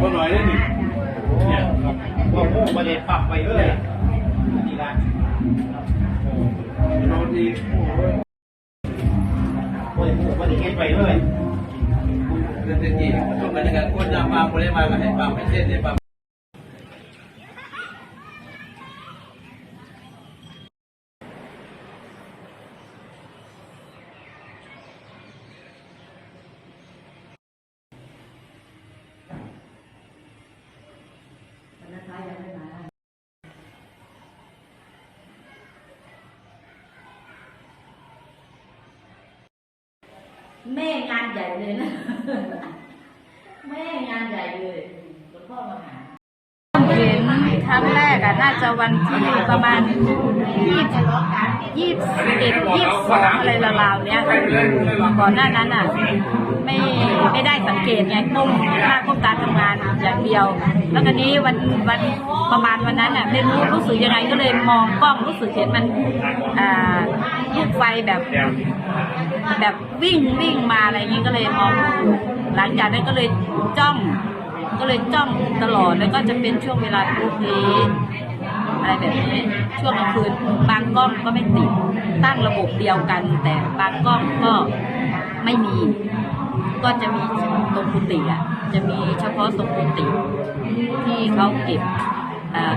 ก็หน่อยด้หนึ่งเนี่ยก็พูดประเด็นปรับไปเรื่ยนี่ละโรดีโอ้ยพูดปรเด็นไปเรื่อยเรื่องจริงคนนั้นก็คนนำมาคนได้มาให้ปรับให้เส้นได้ปรับ แม่งานใหญ่เลยนะ แม่งานใหญ่เลยหลวงพ่อมาหา เห็นครั้งแรกอะน่าจะวันที่ประมาณยี่ยี่สิบเอ็ดยี่สิบสองอะไรราวๆเนี้ยก่อนหน้านั้นอะไม่ไม่ได้สังเกตไงก้มหน้าก้มตาทำงานอย่างเดียว แล้วก็นี้วันวันประมาณวันนั้นอะไม่รู้รู้สึกยังไงก็เลยมองกล้องรู้สึกเห็นมันอ่า ลูกไฟแบบ แบบวิ่งวิ่งมาอะไรอย่างนี้ก็เลยมองดูหลังจากนั้นก็เลยจ้อง ก็เลยจ้องตลอดแล้วก็จะเป็นช่วงเวลาพลุกนี้อะไรแบบนี้ช่วงกลางคืนบางกล้องก็ไม่ติดตั้งระบบเดียวกัน แต่บางกล้องก็ไม่มี ก็จะมีตรงกุฏิอะ จะมีเฉพาะตรงกุฏิที่เขาเก็บ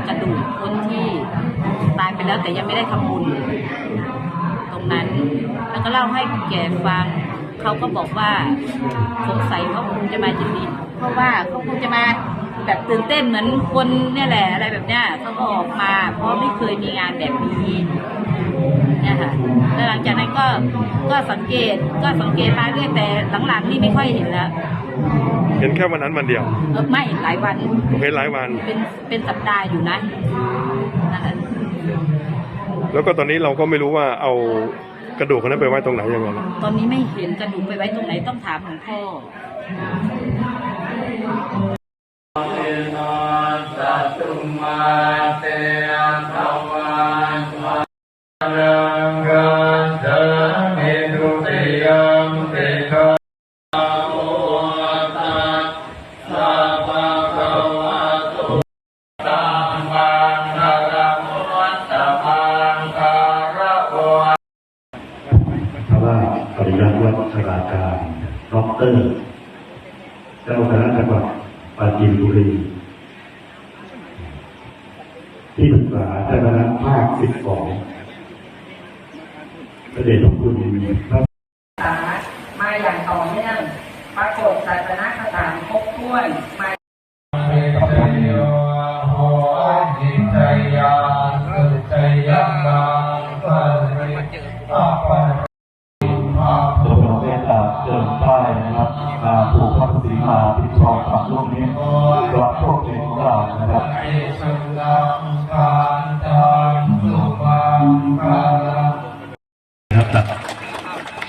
กระดูกคนที่ตายไปแล้วแต่ยังไม่ได้ทำบุญ ตรงนั้น แล้วก็เล่าให้คุณแก่ฟัง เขาก็บอกว่าสงสัยเขาคงจะมาที่นี่เพราะว่าเขาคงจะมาแบบตื่นเต้นเหมือนคนเนี่ยแหละอะไรแบบเนี้ยเขาก็ออกมา เพราะไม่เคยมีงานแบบนี้เนี่ยค่ะแล้วหลังจากนั้นก็ก็สังเกตก็สังเกตมาเรื่อยแต่หลังๆนี่ไม่ค่อยเห็นแล้วเห็นแค่วันนั้นวันเดียวเออไม่หลายวันผมเห็นหลายวันเป็นเป็นสัปดาห์อยู่นะนั่นแหละ แล้วก็ตอนนี้เราก็ไม่รู้ว่าเอากระดูกคนนั้นไปไว้ตรงไหนยังไงนะตอนนี้ไม่เห็นกระดูกไปไว้ตรงไหนต้องถามหลวงพ่อสัตตุมาเต ยัติวัฒนาการด็อกเตอร์เจ้าคณะจังหวัดปราจีนบุรีที่ปรึกษาเจ้าคณะภาคสิบสองประเด็นของคุณพระษามาอย่างต่อเนื่องปรากฏศาสนาสถานครบถ้วนมา ที่ครองกับลูกนี้กราบพวกเด็กของเรานะครับ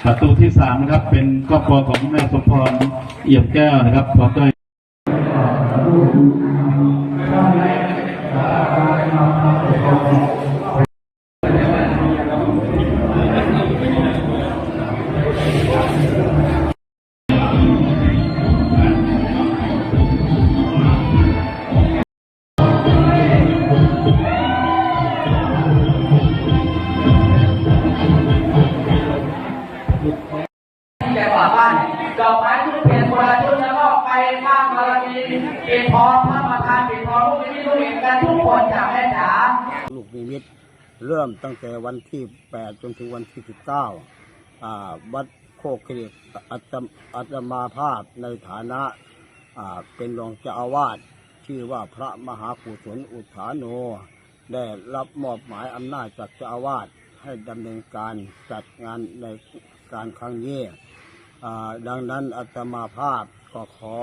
ประตูที่สามนะครับเป็นครอบครัวของแม่สมพรเอี่ยมแก้วนะครับพอมด้วย ข้างบารมีปิดทองพระประธานปิดทองลูกนิมิตลูกเห็นกันทุกคนจากแม่จ๋าลูกนิมิตเริ่มตั้งแต่วันที่ 8 จนถึงวันที่ 19อ่าวัดโคกเกร็ดอาตมอาตมาภาพในฐานะเป็นรองเจ้าอาวาสชื่อว่าพระมหากุศลอุทาโน ได้รับมอบหมายอำนาจจากเจ้าอาวาสให้ดำเนินการจัดงานในการครั้งนี้อ่าดังนั้นอาตมาภาพก็ขอ